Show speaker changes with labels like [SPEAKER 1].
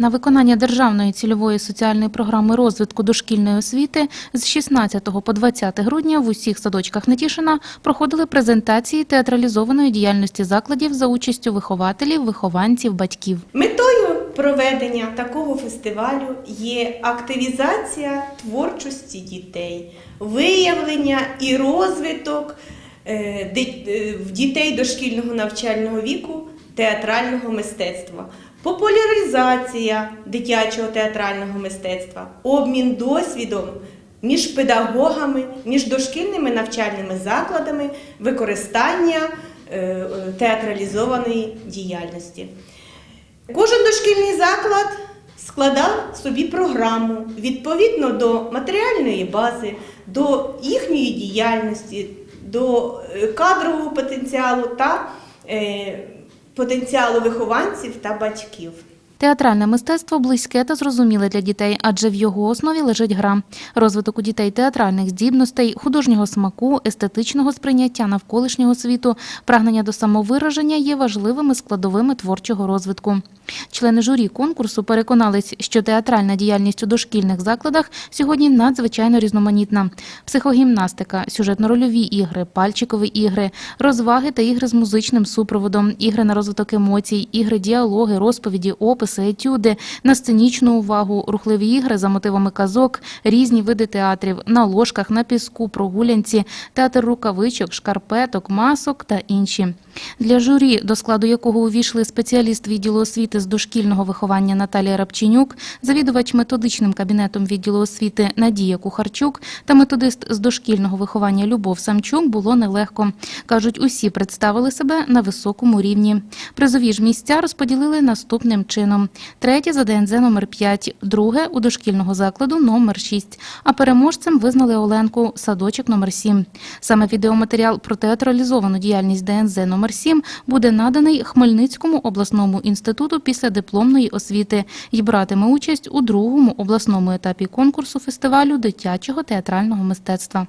[SPEAKER 1] На виконання державної цільової соціальної програми розвитку дошкільної освіти з 16 по 20 грудня в усіх садочках Нетішина проходили презентації театралізованої діяльності закладів за участю вихователів, вихованців, батьків.
[SPEAKER 2] Метою проведення такого фестивалю є активізація творчості дітей, виявлення і розвиток е, е, дітей дошкільного навчального віку театрального мистецтва, популяризація дитячого театрального мистецтва, обмін досвідом між педагогами, між дошкільними навчальними закладами, використання е, е, театралізованої діяльності. Кожен дошкільний заклад складав собі програму відповідно до матеріальної бази, до їхньої діяльності, до е, кадрового потенціалу та потенціалу вихованців та батьків.
[SPEAKER 1] Театральне мистецтво близьке та зрозуміле для дітей, адже в його основі лежить гра. Розвиток у дітей театральних здібностей, художнього смаку, естетичного сприйняття навколишнього світу, прагнення до самовираження є важливими складовими творчого розвитку. Члени журі конкурсу переконались, що театральна діяльність у дошкільних закладах сьогодні надзвичайно різноманітна. Психогімнастика, сюжетно-рольові ігри, пальчикові ігри, розваги та ігри з музичним супроводом, ігри на розвиток емоцій, ігри діалоги, розповіді, описи, етюди, на сценічну увагу, рухливі ігри за мотивами казок, різні види театрів, на ложках, на піску, прогулянці, театр рукавичок, шкарпеток, масок та інші. Для журі, до складу якого увійшли спеціаліст відділу освіти з дошкільного виховання Наталія Рабченюк, завідувач методичним кабінетом відділу освіти Надія Кухарчук та методист з дошкільного виховання Любов Самчук було нелегко. Кажуть, усі представили себе на високому рівні. Призові ж місця розподілили наступним чином: третє за ДНЗ номер 5, друге у дошкільного закладу номер 6, а переможцем визнали Оленку садочок номер 7. Саме відеоматеріал про театралізовану діяльність ДНЗ номер 7 буде наданий Хмельницькому обласному інституту після дипломної освіти і братиме участь у другому обласному етапі конкурсу фестивалю дитячого театрального мистецтва.